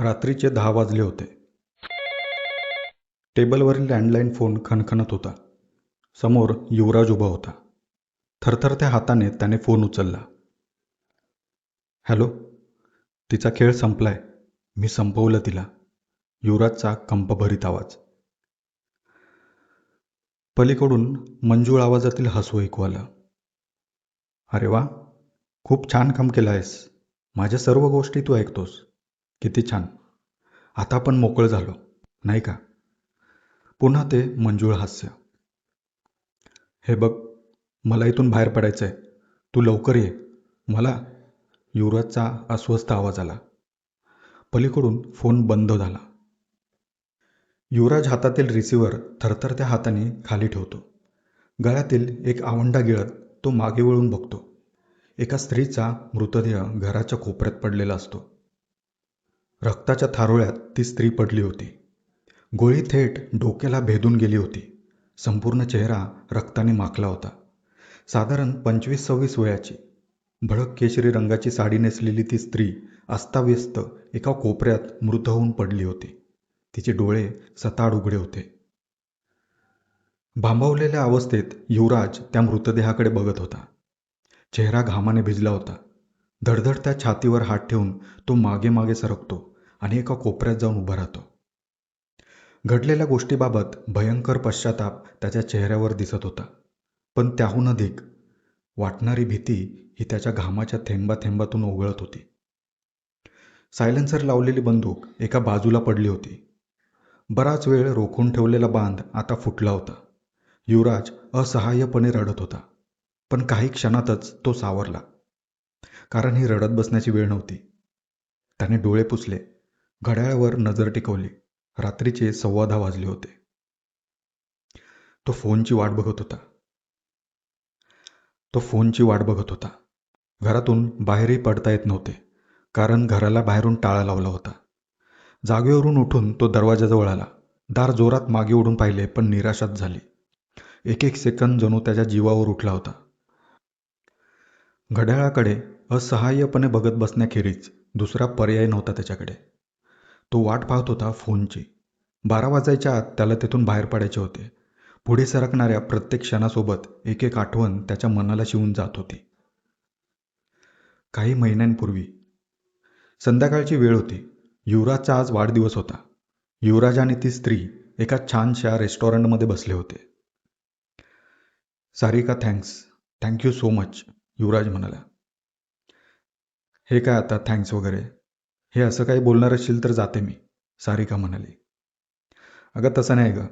रात्रीचे दहा वाजले होते. टेबलवरील लँडलाईन फोन खणखणत होता. समोर युवराज उभा होता. थरथरत्या हाताने त्याने फोन उचलला. हॅलो तिचा खेळ संपलाय. मी संपवलं तिला. युवराजचा कंपभरीत आवाज. पलीकडून मंजूळ आवाजातील हसू ऐकू आलं. अरे वा खूप छान काम केलं आहेस माझ्या सर्व गोष्टी तू ऐकतोस. किती छान. आता आपण मोकळं झालो नाही का? पुन्हा ते मंजूळ हास्य. हे बघ मला इथून बाहेर पडायचं आहे तू लवकर ये. मला युवराजचा अस्वस्थ आवाज आला. पलीकडून फोन बंद झाला. युवराज हातातील रिसिव्हर थरथरत्या हाताने खाली ठेवतो. गळ्यातील एक आवंडा गिळत तो मागे वळून बघतो. एका स्त्रीचा मृतदेह घराच्या कोपऱ्यात पडलेला असतो. रक्ताच्या थारोळ्यात ती स्त्री पडली होती. गोळी थेट डोक्याला भेदून गेली होती. संपूर्ण चेहरा रक्ताने माखला होता. साधारण पंचवीस सव्वीस वयाची भडक केशरी रंगाची साडी नेसलेली ती स्त्री अस्ताव्यस्त एका कोपऱ्यात मृत होऊन पडली होती. तिचे डोळे सताड उघडे होते. भांबावलेल्या अवस्थेत युवराज त्या मृतदेहाकडे बघत होता. चेहरा घामाने भिजला होता. धडधडत्या छातीवर हात ठेवून तो मागे मागे सरकतो आणि एका कोपऱ्यात जाऊन उभा राहतो. घडलेल्या गोष्टीबाबत भयंकर पश्चाताप त्याच्या चेहऱ्यावर दिसत होता. पण त्याहून अधिक वाटणारी भीती ही त्याच्या घामाच्या थेंबा थेंबातून ओघळत होती. सायलेन्सर लावलेली बंदूक एका बाजूला पडली होती. बराच वेळ रोखून ठेवलेला बांध आता फुटला होता. युवराज असहाय्यपणे रडत होता. पण काही क्षणातच तो सावरला. कारण ही रडत बसण्याची वेळ नव्हती. त्याने डोळे पुसले. घड्याळावर नजर टिकवली. रात्रीचे सव्वा दहा वाजले होते. तो फोनची वाट बघत होता. तो फोनची वाट बघत होता. घरातून बाहेरही पडता येत नव्हते कारण घराला बाहेरून टाळा लावला होता. जागेवरून उठून तो दरवाजाजवळ आला. दार जोरात मागे ओढून पाहिले पण निराशात झाली. एक एक सेकंद जणू त्याच्या जीवावर उठला होता. घड्याळाकडे असहाय्यपणे बघत बसण्याखेरीज दुसरा पर्याय नव्हता त्याच्याकडे. तो वाट पाहत होता फोनची. बारा वाजायच्या आत त्याला तिथून बाहेर पडायचे होते. पुढे सरकणाऱ्या प्रत्येक क्षणासोबत एक एक आठवण त्याच्या मनाला शिवून जात होती. काही महिन्यांपूर्वी. संध्याकाळची वेळ होती. युवराजचा आज वाढदिवस होता. युवराज आणि ती स्त्री एका छानशा रेस्टॉरंटमध्ये बसले होते. Sarika thanks. Thank you so much Yuvraj म्हणाला. हे काय आता थँक्स वगैरे? हे असं काही बोलणार असशील तर जाते मी सारिका म्हणाली. अगं तसं नाही गं.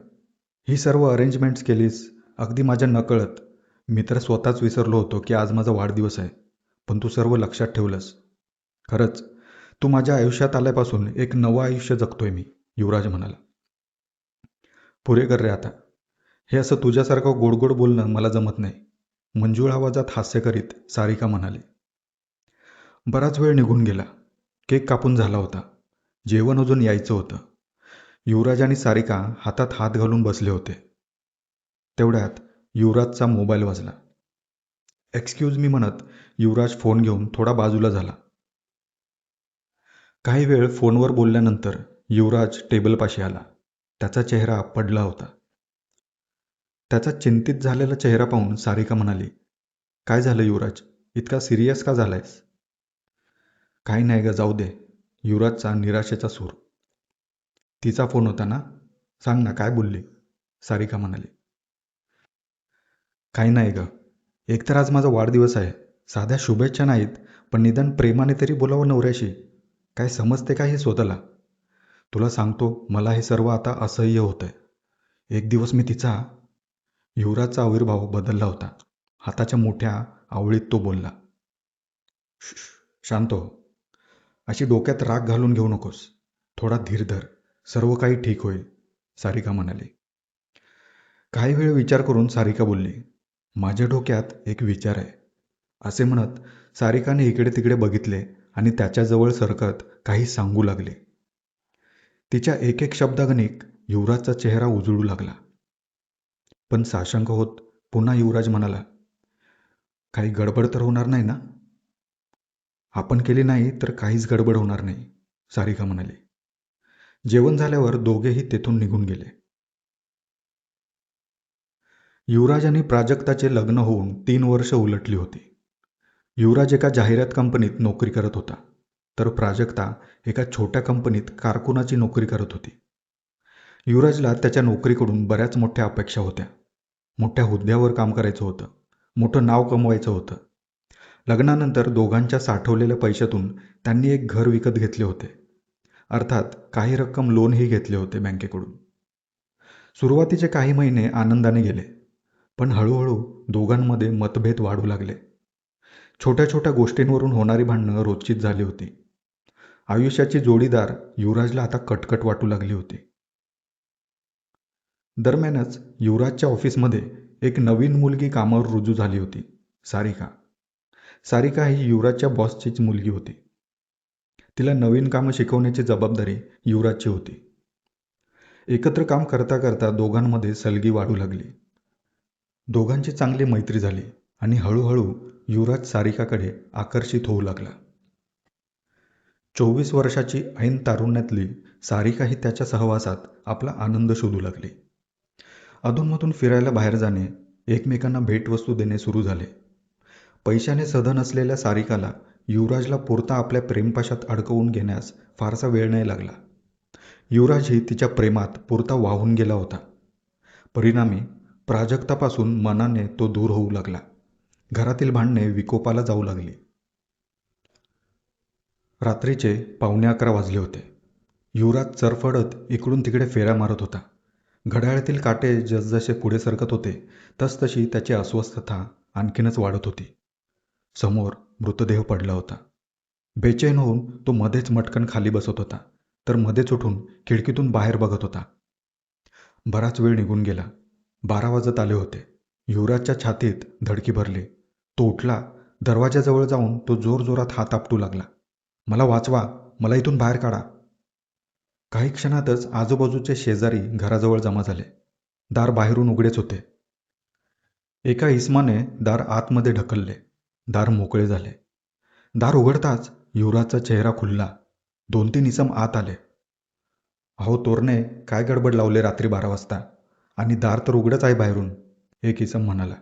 ही सर्व अरेंजमेंट्स केलीस अगदी माझ्या नकळत. मी तर स्वतःच विसरलो होतो की आज माझा वाढदिवस आहे पण तू सर्व लक्षात ठेवलंस. खरंच तू माझ्या आयुष्यात आल्यापासून एक नवं आयुष्य जगतोय मी युवराज म्हणाला. पुरे कर रे आता. हे असं तुझ्यासारखं गोडगोड बोलणं मला जमत नाही. मंजूळ आवाजात हास्य करीत सारिका म्हणाली. बराच वेळ निघून गेला. केक कापून झाला होता. जेवण अजून यायचं होतं. युवराज आणि सारिका हातात हात घालून बसले होते. तेवढ्यात युवराजचा मोबाईल वाजला. एक्सक्यूज मी म्हणत युवराज फोन घेऊन थोडा बाजूला झाला. काही वेळ फोनवर बोलल्यानंतर युवराज टेबलपाशी आला. त्याचा चेहरा पडला होता. त्याचा चिंतित झालेला चेहरा पाहून सारिका म्हणाली काय झालं युवराज? इतका सिरियस का झालायस? काही नाही ग जाऊ दे. युवराजचा निराशेचा सूर. तिचा फोन होता ना सांग ना काय बोलली? सारिका म्हणाली. काही नाही ग. एकतर आज माझा वाढदिवस आहे. साध्या शुभेच्छा नाहीत पण निदान प्रेमाने तरी बोलावं नवऱ्याशी. काय समजते का हे स्वतःला? तुला सांगतो मला हे सर्व आता असह्य होतंय. एक दिवस मी तिचा युवराजचा आविर्भाव बदलला होता. हाताच्या मोठ्या आवळीत तो बोलला. शांत हो अशी डोक्यात राग घालून घेऊ नकोस. थोडा धीर धर. सर्व काही ठीक होईल सारिका म्हणाली. काही वेळ विचार करून सारिका बोलली माझ्या डोक्यात एक विचार आहे. असे म्हणत सारिकाने इकडे तिकडे बघितले आणि त्याच्याजवळ सरकत काही सांगू लागले. तिच्या एक एक शब्दागणिक युवराजचा चेहरा उजळू लागला. पण साशंक होत पुन्हा युवराज म्हणाला काही गडबड तर होणार नाही ना? आपण केली नाही तर काहीच गडबड होणार नाही सारिका म्हणाली. जेवण झाल्यावर दोघेही तेथून निघून गेले. युवराज आणि प्राजक्ताचे लग्न होऊन तीन वर्ष उलटली होती. युवराज एका जाहिरात कंपनीत नोकरी करत होता तर प्राजक्ता एका छोट्या कंपनीत कारकुनाची नोकरी करत होती. युवराजला त्याच्या नोकरीकडून बऱ्याच मोठ्या अपेक्षा होत्या. मोठ्या हुद्द्यावर काम करायचं होतं मोठं नाव कमवायचं होतं लग्नानंतर दोघांच्या साठवलेल्या पैशातून त्यांनी एक घर विकत घेतले होते. अर्थात काही रक्कम लोनही घेतले होते बँकेकडून. सुरुवातीचे काही महिने आनंदाने गेले पण हळूहळू दोघांमध्ये मतभेद वाढू लागले. छोट्या छोट्या गोष्टींवरून होणारी भांडणं रोजचीच झाली होती. आयुष्याची जोडीदार युवराजला आता कटकट वाटू लागली होती. दरम्यानच युवराजच्या ऑफिसमध्ये एक नवीन मुलगी कामावर रुजू झाली होती सारिका. सारिका ही युवराजच्या बॉसचीच मुलगी होती. तिला नवीन कामं शिकवण्याची जबाबदारी युवराजची होती. एकत्र काम करता करता दोघांमध्ये सलगी वाढू लागली. दोघांची चांगली मैत्री झाली आणि हळूहळू युवराज सारिकाकडे आकर्षित होऊ लागला. चोवीस वर्षाची ऐन तारुण्यातली सारिका ही त्याच्या सहवासात आपला आनंद शोधू लागली. अधूनमधून फिरायला बाहेर जाणे एकमेकांना भेटवस्तू देणे सुरू झाले. पैशाने सधन असलेल्या सारिकाला युवराजला पुरता आपल्या प्रेमपाशात अडकवून घेण्यास फारसा वेळ नाही लागला. युवराजही तिच्या प्रेमात पुरता वाहून गेला होता. परिणामी प्राजक्तापासून मनाने तो दूर होऊ लागला. घरातील भांडणे विकोपाला जाऊ लागली. रात्रीचे पावणे अकरा वाजले होते. युवराज चरफडत इकडून तिकडे फेऱ्या मारत होता. घड्याळातील काटे जसजसे पुढे सरकत होते तसतशी त्याची अस्वस्थता आणखीनच वाढत होती. समोर मृतदेह पडला होता. बेचैन होऊन तो मध्येच मटकन खाली बसत होता तर मध्येच उठून खिडकीतून बाहेर बघत होता. बराच वेळ निघून गेला. बारा वाजत आले होते. युवराजच्या छातीत धडकी भरली. तो उठला. दरवाजाजवळ जाऊन तो जोरजोरात हात आपटू लागला. मला वाचवा. मला इथून बाहेर काढा. काही क्षणातच आजूबाजूचे शेजारी घराजवळ जमा झाले. दार बाहेरून उघडेच होते. एका इस्माने दार आतमध्ये ढकलले. दार मोकळे झाले. दार उघडताच युवराजचा चेहरा खुलला. दोन तीन इसम आत आले. अहो तोरणे काय गडबड लावले रात्री बारा वाजता? आणि दार तर उघडच आहे बाहेरून एक इसम म्हणाला.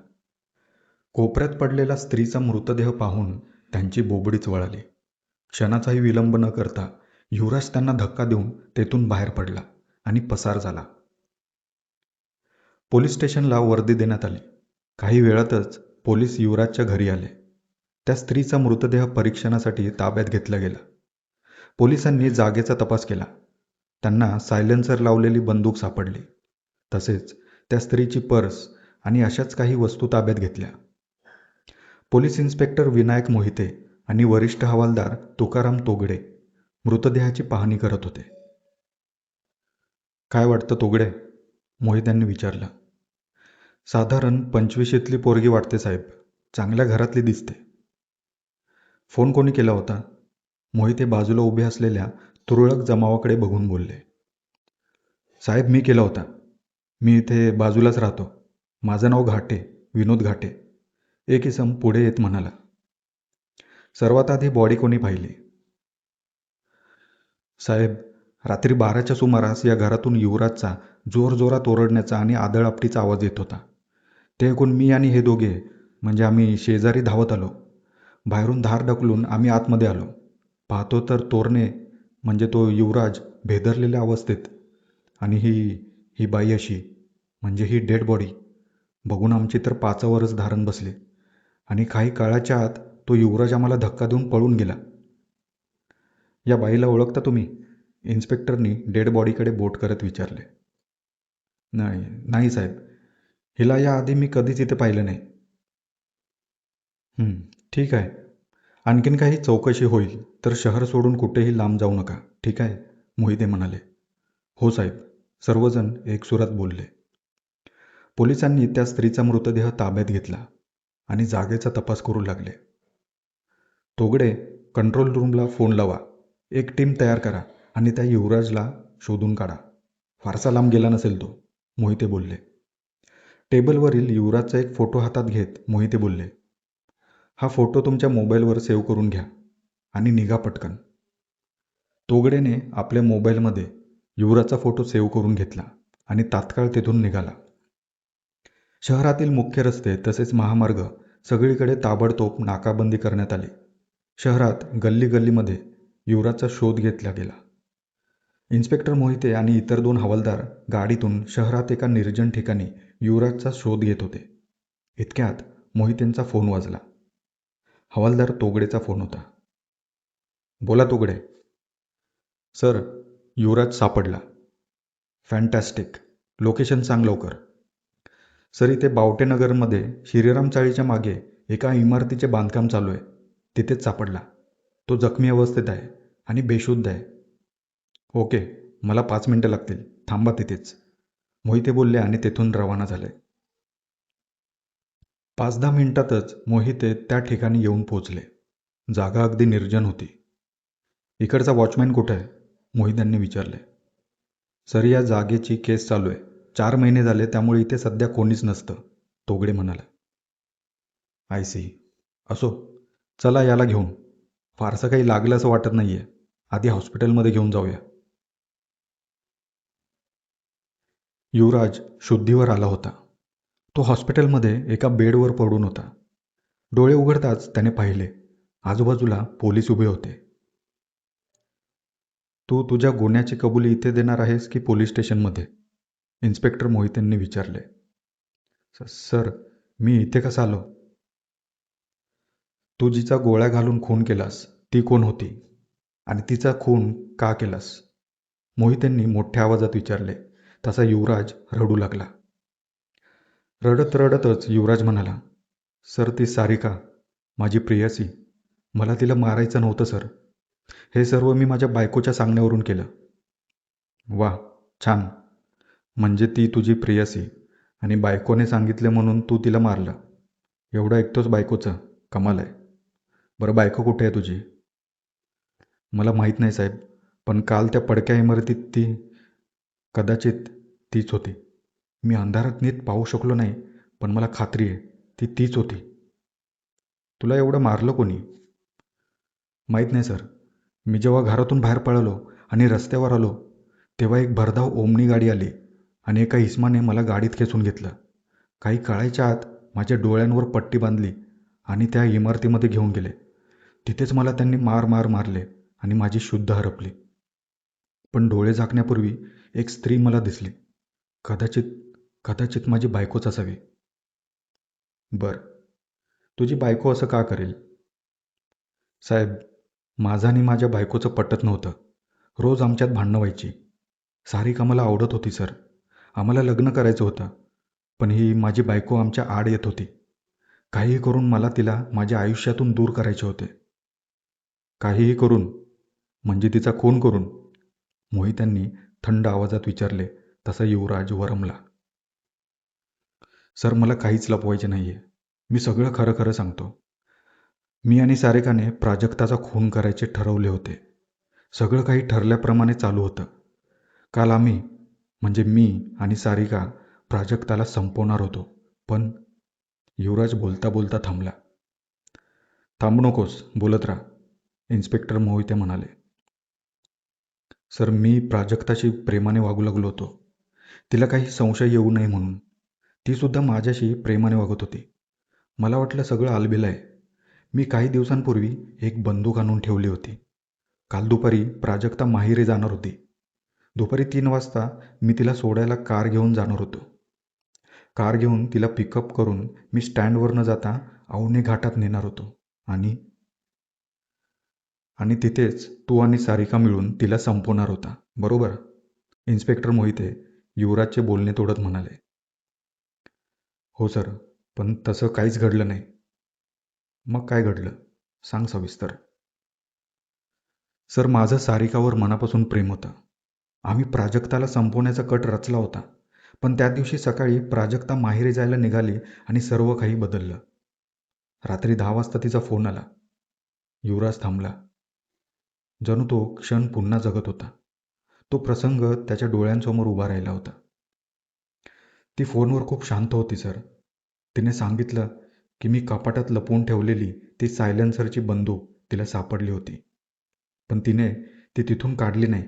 कोपऱ्यात पडलेला स्त्रीचा मृतदेह पाहून त्यांची बोबडीच वळाली क्षणाचाही विलंब न करता युवराज त्यांना धक्का देऊन तेथून बाहेर पडला आणि पसार झाला. पोलीस स्टेशनला वर्दी देण्यात आली. काही वेळातच पोलीस युवराजच्या घरी आले. त्या स्त्रीचा मृतदेह परीक्षणासाठी ताब्यात घेतला गेला. पोलिसांनी जागेचा तपास केला. त्यांना सायलेन्सर लावलेली बंदूक सापडली. तसेच त्या स्त्रीची पर्स आणि अशाच काही वस्तू ताब्यात घेतल्या. पोलीस इन्स्पेक्टर विनायक मोहिते आणि वरिष्ठ हवालदार तुकाराम तोगडे मृतदेहाची पाहणी करत होते. काय वाटतं तोगडे? मोहित्यांनी विचारलं. साधारण पंचवीशीतली पोरगी वाटते साहेब. चांगल्या घरातली दिसते. फोन कोणी केला होता? मोहिते बाजूला उभे असलेल्या तुरळक जमावाकडे बघून बोलले. साहेब मी केला होता. मी इथे बाजूलाच राहतो. माझं नाव घाटे विनोद घाटे. एक इसम पुढे येत म्हणाला. सर्वात आधी बॉडी कोणी पाहिली? साहेब रात्री बाराच्या सुमारास या घरातून युवराजचा जोरजोरात ओरडण्याचा आणि आदळ आपटीचा आवाज येत होता. ते ऐकून मी आणि हे दोघे म्हणजे आम्ही शेजारी धावत आलो. बाहेरून धार ढकलून आम्ही आतमध्ये आलो. पाहतो तर तोरणे म्हणजे तो युवराज भेदरलेल्या अवस्थेत. आणि ही ही बाई अशी म्हणजे ही डेड बॉडी. बघून आमची तर पाचावरच धारण बसले. आणि काही काळाच्या आत तो युवराज आम्हाला धक्का देऊन पळून गेला. या बाईला ओळखता तुम्ही? इन्स्पेक्टरनी डेड बॉडीकडे बोट करत विचारले. नाही नाही साहेब. हिला याआधी मी कधीच इथे पाहिलं नाही. ठीक आहे. आणखीन काही चौकशी होईल तर शहर सोडून कुठेही लांब जाऊ नका. ठीक आहे? मोहिते म्हणाले. हो साहेब. सर्वजण एकसुरात बोलले. पोलिसांनी त्या स्त्रीचा मृतदेह ताब्यात घेतला आणि जागेचा तपास करू लागले. तोगडे कंट्रोल रूमला फोन लावा. एक टीम तयार करा आणि त्या युवराजला शोधून काढा. फारसा लांब गेला नसेल तो मोहिते बोलले. टेबलवरील युवराजचा एक फोटो हातात घेत मोहिते बोलले. हा फोटो तुमच्या मोबाईलवर सेव्ह करून घ्या आणि निघा पटकन. तोगडेने आपल्या मोबाईलमध्ये युवराजचा फोटो सेव्ह करून घेतला आणि तात्काळ तेथून निघाला. शहरातील मुख्य रस्ते तसेच महामार्ग सगळीकडे ताबडतोब नाकाबंदी करण्यात आली. शहरात गल्ली गल्लीमध्ये युवराजचा शोध घेतला गेला. इन्स्पेक्टर मोहिते आणि इतर दोन हवालदार गाडीतून शहरात एका निर्जन ठिकाणी युवराजचा शोध घेत होते. इतक्यात मोहितेंचा फोन वाजला. हवालदार तोगडेचा फोन होता. बोला तोगडे. सर युवराज सापडला. फॅन्टॅस्टिक. लोकेशन सांग लवकर. सर इथे बावटेनगरमध्ये श्रीराम चाळीच्या मागे एका इमारतीचे बांधकाम चालू आहे. तिथेच सापडला. तो जखमी अवस्थेत आहे आणि बेशुद्ध आहे. ओके मला पाच मिनटं लागतील. थांबा तिथेच. मोहिते बोलले आणि तेथून रवाना झाले. पाच दहा मिनिटातच मोहिते त्या ठिकाणी येऊन पोचले. जागा अगदी निर्जन होती. इकडचा वॉचमॅन कुठे आहे? मोहित्यांनी विचारले. सर या जागेची केस चालू आहे. चार महिने झाले त्यामुळे इथे सध्या कोणीच नसतं तोगडे म्हणाला. आय सी असो चला याला घेऊन. फारसं काही लागलं असं वाटत नाही आहे आधी हॉस्पिटलमध्ये घेऊन जाऊया. युवराज शुद्धीवर आला होता. तो हॉस्पिटलमध्ये एका बेडवर पडून होता. डोळे उघडताच त्याने पाहिले आजूबाजूला पोलीस उभे होते. तू तुझ्या गुन्ह्याची कबुली इथे देणार आहेस की पोलीस स्टेशनमध्ये? इन्स्पेक्टर मोहितेंनी विचारले. सर मी इथे कसा आलो? तू जिचा गोळ्या घालून खून केलास ती कोण होती? आणि तिचा खून का केलास? मोहितेंनी मोठ्या आवाजात विचारले. तसा युवराज रडू लागला. रडत रडतच युवराज म्हणाला सर ती सारिका माझी प्रियसी. मला तिला मारायचं नव्हतं सर. हे सर्व मी माझ्या बायकोच्या सांगण्यावरून केलं. वा छान. म्हणजे ती तुझी प्रियसी आणि बायकोने सांगितले म्हणून तू तिला मारलं. एवढं ऐकतोच बायकोचं? कमाल आहे. बरं बायको कुठे आहे तुझी? मला माहीत नाही साहेब. पण काल त्या पडक्या इमारतीत ती कदाचित तीच होती. मी अंधारात नीट पाहू शकलो नाही पण मला खात्री आहे ती तीच होती. तुला एवढं मारलं कोणी? माहीत नाही सर. मी जेव्हा घरातून बाहेर पळालो आणि रस्त्यावर आलो तेव्हा एक भरधाव ओमनी गाडी आली आणि एका इस्माने मला गाडीत खेचून घेतलं. काही काळाच्या आत माझ्या डोळ्यांवर पट्टी बांधली आणि त्या इमारतीमध्ये घेऊन गेले. तिथेच मला त्यांनी मार मार मारले आणि माझी शुद्ध हरपली. पण डोळे झाकण्यापूर्वी एक स्त्री मला दिसली. कदाचित कदाचित माझी बायकोच असावी. बर. तुझी बायको असं का करेल? साहेब माझं आणि माझ्या बायकोचं पटत नव्हतं. रोज आमच्यात भांडणं व्हायची. सारिका आम्हाला आवडत होती सर. आम्हाला लग्न करायचं होतं. पण ही माझी बायको आमच्या आड येत होती. काहीही करून मला तिला माझ्या आयुष्यातून दूर करायचे होते. काहीही करून म्हणजे तिचा खून करून. मोहित्यांनी थंड आवाजात विचारले तसा युवराज वरमला. सर मला काहीच लपवायचे नाही आहे मी सगळं खरं खरं सांगतो. मी आणि सारिकाने प्राजक्ताचा खून करायचे ठरवले होते. सगळं काही ठरल्याप्रमाणे चालू होतं. काल आम्ही म्हणजे मी आणि सारिका प्राजक्ताला संपवणार होतो पण युवराज बोलता बोलता थांबला. थांबू नकोस बोलत राहा इन्स्पेक्टर मोहिते म्हणाले. सर मी प्राजक्ताशी प्रेमाने वागू लागलो होतो. तिला काही संशय येऊ नये म्हणून. ती सुद्धा माझ्याशी प्रेमाने वागत होती. मला वाटलं सगळं आलबिल आहे. मी काही दिवसांपूर्वी एक बंदूक आणून ठेवली होती. काल दुपारी प्राजक्ता माहिरे जाणार होती. दुपारी तीन वाजता मी तिला सोडायला कार घेऊन जाणार होतो. कार घेऊन तिला पिकअप करून मी स्टँडवर न जाता अवने घाटात नेणार होतो. आणि आणि तिथेच तू आणि सारिका मिळून तिला संपवणार होता. बरोबर? इन्स्पेक्टर मोहिते युवराजचे बोलणे तोडत म्हणाले. हो सर पण तसं काहीच घडलं नाही. मग काय घडलं? सांग सविस्तर. सर माझं सारिकावर मनापासून प्रेम होतं. आम्ही प्राजक्ताला संपवण्याचा कट रचला होता पण त्या दिवशी सकाळी प्राजक्ता माहेरी जायला निघाली आणि सर्व काही बदललं. रात्री दहा वाजता तिचा फोन आला. युवराज थांबला. जणू तो क्षण पुन्हा जगत होता. तो प्रसंग त्याच्या डोळ्यांसमोर उभा राहिला होता. ती फोनवर खूप शांत होती सर. तिने सांगितलं की मी कपाटात लपवून ठेवलेली ती सायलेन्सरची बंदूक तिला सापडली होती. पण तिने ती तिथून काढली नाही.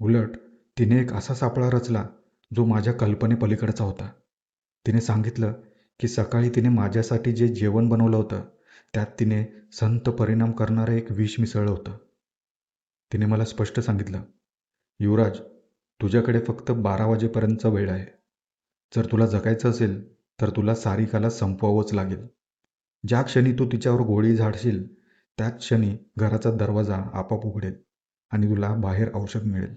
उलट तिने एक असा सापळा रचला जो माझ्या कल्पनेपलीकडचा होता. तिने सांगितलं की सकाळी तिने माझ्यासाठी जे जेवण बनवलं होतं त्यात तिने संत परिणाम करणारं एक विष मिसळलं होतं. तिने मला स्पष्ट सांगितलं युवराज तुझ्याकडे फक्त बारा वाजेपर्यंतचा वेळ आहे. जर तुला जगायचं असेल तर तुला सारिकाला संपवावंच लागेल. ज्या क्षणी तू तिच्यावर गोळी झाडशील त्याच क्षणी घराचा दरवाजा आपाप उघडेल आणि तुला बाहेर औषध मिळेल.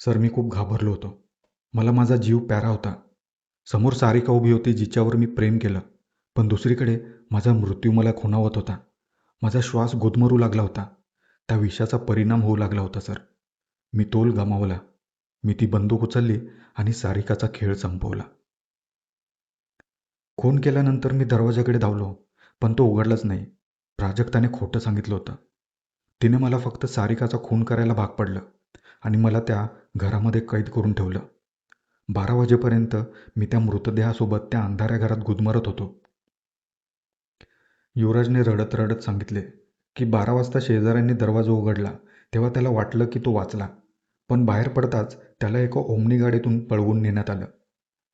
सर मी खूप घाबरलो होतो. मला माझा जीव प्यारा होता. समोर सारिका उभी होती जिच्यावर मी प्रेम केलं पण दुसरीकडे माझा मृत्यू मला खुणावत होता. माझा श्वास गुदमरू लागला होता. त्या विषाचा परिणाम होऊ लागला होता सर. मी तोल गमावला. मी ती बंदूक उचलली आणि सारिकाचा खेळ संपवला. खून केल्यानंतर मी दरवाजाकडे धावलो पण तो उघडलाच नाही. प्राजक्ताने खोटं सांगितलं होतं. तिने मला फक्त सारिकाचा खून करायला भाग पडलं आणि मला त्या घरामध्ये कैद करून ठेवलं. बारा वाजेपर्यंत मी त्या मृतदेहासोबत त्या अंधाऱ्या घरात गुदमरत होतो. युवराजने रडत रडत सांगितले की बारा वाजता शेजाऱ्यांनी दरवाजा उघडला तेव्हा त्याला वाटलं की तो वाचला. पण बाहेर पडताच त्याला एका ओमनी गाडीतून पळवून नेण्यात आलं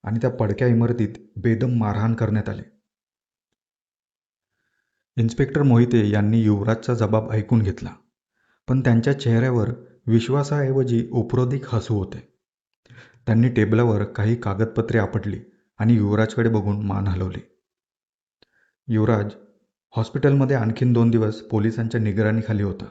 आणि त्या पडक्या इमारतीत बेदम मारहाण करण्यात आले. इन्स्पेक्टर मोहिते यांनी युवराजचा जबाब ऐकून घेतला पण त्यांच्या चेहऱ्यावर विश्वासाऐवजी उपरोधिक हसू होते. त्यांनी टेबलावर काही कागदपत्रे आपटली आणि युवराजकडे बघून मान हलवली. युवराज हॉस्पिटलमध्ये आणखीन दोन दिवस पोलिसांच्या निगराणीखाली होता.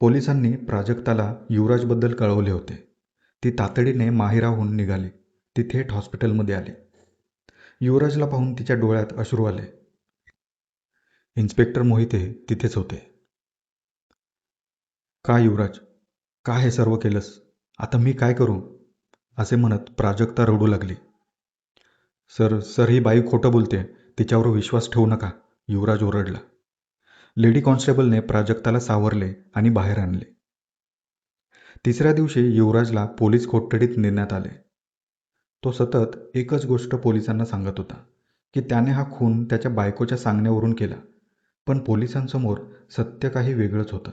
पोलिसांनी प्राजक्ताला युवराजबद्दल कळवले होते. ती तातडीने माहिराहून निघाली. ती थेट हॉस्पिटलमध्ये आली. युवराजला पाहून तिच्या डोळ्यात अश्रू आले. इन्स्पेक्टर मोहिते तिथेच होते. का युवराज? का हे सर्व केलंस? आता मी काय करू? असे म्हणत प्राजक्ता रडू लागली. सर सर ही बाई खोटं बोलते तिच्यावर विश्वास ठेवू नका. युवराज ओरडला. लेडी कॉन्स्टेबलने प्राजक्ताला सावरले आणि बाहेर आणले. तिसऱ्या दिवशी युवराजला पोलीस कोठडीत नेण्यात आले. तो सतत एकच गोष्ट पोलिसांना सांगत होता की त्याने हा खून त्याच्या बायकोच्या सांगण्यावरून केला पण पोलिसांसमोर सत्य काही वेगळंच होतं.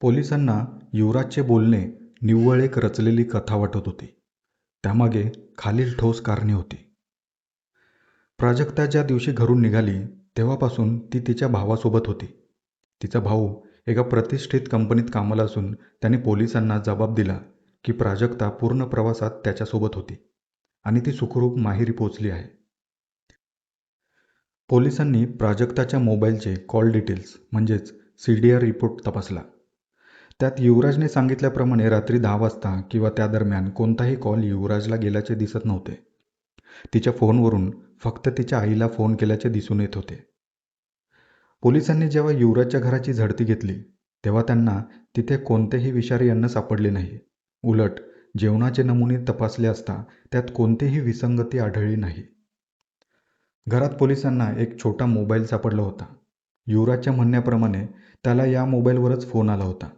पोलिसांना युवराजचे बोलणे निव्वळ एक रचलेली कथा वाटत होती. त्यामागे खालील ठोस कारणे होती. प्राजक्ता ज्या दिवशी घरून निघाली तेव्हापासून ती तिच्या भावासोबत होती. तिचा भाऊ एका प्रतिष्ठित कंपनीत कामाला असून त्याने पोलिसांना जबाब दिला की प्राजक्ता पूर्ण प्रवासात त्याच्यासोबत होती आणि ती सुखरूप माहेरी पोचली आहे. पोलिसांनी प्राजक्ताच्या मोबाईलचे कॉल डिटेल्स म्हणजेच सी डी आर रिपोर्ट तपासला. त्यात युवराजने सांगितल्याप्रमाणे रात्री दहा वाजता किंवा त्या दरम्यान कोणताही कॉल युवराजला गेल्याचे दिसत नव्हते. तिच्या फोनवरून फक्त तिच्या आईला फोन केल्याचे दिसून येत होते. पोलिसांनी जेव्हा युवराजच्या घराची झडती घेतली तेव्हा त्यांना तिथे कोणतेही विषारी अन्न सापडले नाही. उलट जेवणाचे नमुने तपासले असता त्यात कोणतीही विसंगती आढळली नाही. घरात पोलिसांना एक छोटा मोबाईल सापडला होता. युवराजच्या म्हणण्याप्रमाणे त्याला या मोबाईलवरच फोन आला होता.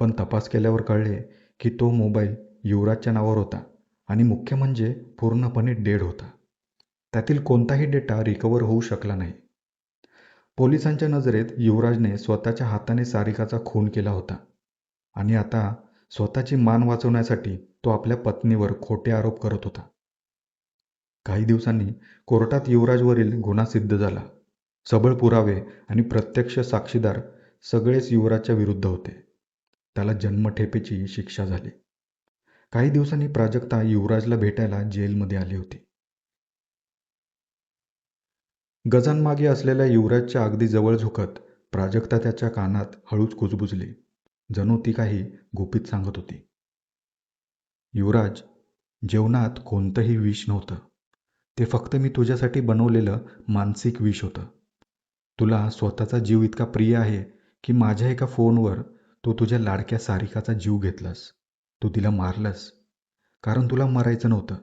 पण तपास केल्यावर कळले की तो मोबाईल युवराजच्या नावावर होता आणि मुख्य म्हणजे पूर्णपणे डेड होता. त्यातील कोणताही डेटा रिकवर होऊ शकला नाही. पोलिसांच्या नजरेत युवराजने स्वतःच्या हाताने सारिकाचा खून केला होता आणि आता स्वतःची मान वाचवण्यासाठी तो आपल्या पत्नीवर खोटे आरोप करत होता. काही दिवसांनी कोर्टात युवराजवरील गुन्हा सिद्ध झाला. सबळ पुरावे आणि प्रत्यक्ष साक्षीदार सगळेच युवराजच्या विरुद्ध होते. त्याला जन्मठेपेची शिक्षा झाली. काही दिवसांनी प्राजक्ता युवराजला भेटायला जेलमध्ये आली होती. गजांमागे असलेल्या युवराजच्या अगदी जवळ झुकत प्राजक्ता त्याच्या कानात हळूच कुजबुजली. जणू ती काही गुपित सांगत होती. युवराज जेवणात कोणतंही विष नव्हतं. ते फक्त मी तुझ्यासाठी बनवलेलं मानसिक विष होतं. तुला स्वतःचा जीव इतका प्रिय आहे की माझ्या एका फोनवर तू तुझ्या लाडक्या सारिकाचा जीव घेतलास. तू तिला मारलंस. कारण तुला मरायचं नव्हतं.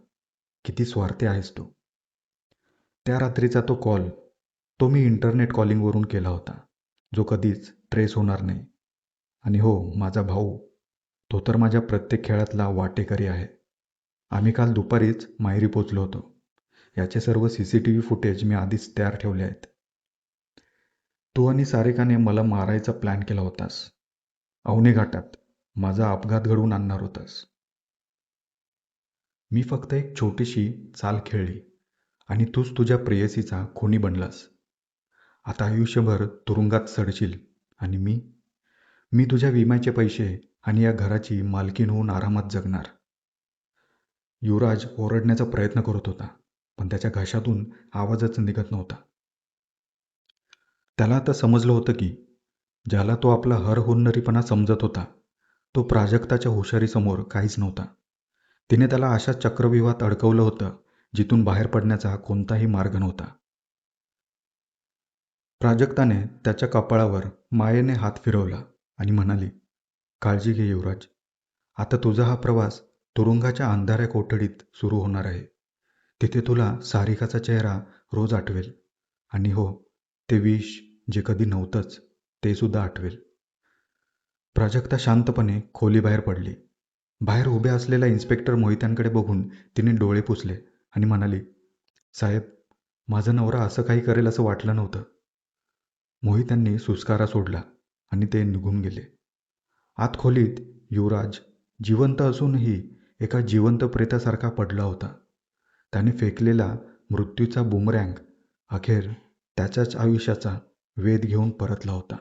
किती स्वार्थी आहेस तू. त्या रात्रीचा तो कॉल तो मी इंटरनेट कॉलिंगवरून केला होता जो कधीच ट्रेस होणार नाही. आणि हो माझा भाऊ तो तर माझ्या प्रत्येक खेळातला वाटेकरी आहे. आम्ही काल दुपारीच माहेरी पोचलो होतो. याचे सर्व C C T V footage मी आधीच तयार ठेवले आहेत. तू आणि सारिकाने मला मारायचा प्लॅन केला होतास. अवने घाटात माझा अपघात घडवून आणणार होतास. मी फक्त एक छोटीशी चाल खेळली. आणि तूच तुझ्या प्रेयसीचा खुनी बनलास. आता आयुष्यभर तुरुंगात सडशील आणि मी मी तुझ्या विम्याचे पैसे आणि या घराची मालकीण होऊन आरामात जगणार. युवराज ओरडण्याचा प्रयत्न करत होता पण त्याच्या घशातून आवाजच निघत नव्हता. त्याला आता समजलं होतं की ज्याला तो आपला हर हुन्नरीपणा समजत होता तो प्राजक्ताच्या हुशारीसमोर काहीच नव्हता. तिने त्याला अशा चक्रव्यूहात अडकवलं होतं जिथून बाहेर पडण्याचा कोणताही मार्ग नव्हता. प्राजक्ताने त्याच्या कपाळावर मायेने हात फिरवला आणि म्हणाली काळजी घे युवराज. आता तुझा हा प्रवास तुरुंगाच्या अंधाऱ्या कोठडीत सुरू होणार आहे. तिथे तुला सारिकाचा चेहरा रोज आठवेल. आणि हो ते विष जे कधी नव्हतंच ते सुद्धा आठवेल. प्राजक्ता शांतपणे खोलीबाहेर पडली. बाहेर उभ्या असलेल्या इन्स्पेक्टर मोहित्यांकडे बघून तिने डोळे पुसले. आणि म्हणाली साहेब माझा नवरा असं काही करेल असं वाटलं नव्हतं. मोहितांनी सुस्कारा सोडला आणि ते निघून गेले. आत खोलीत युवराज जिवंत असूनही एका जिवंत प्रेतासारखा पडला होता. त्याने फेकलेला मृत्यूचा बुमरँग अखेर त्याच्याच आयुष्याचा वेध घेऊन परतला होता.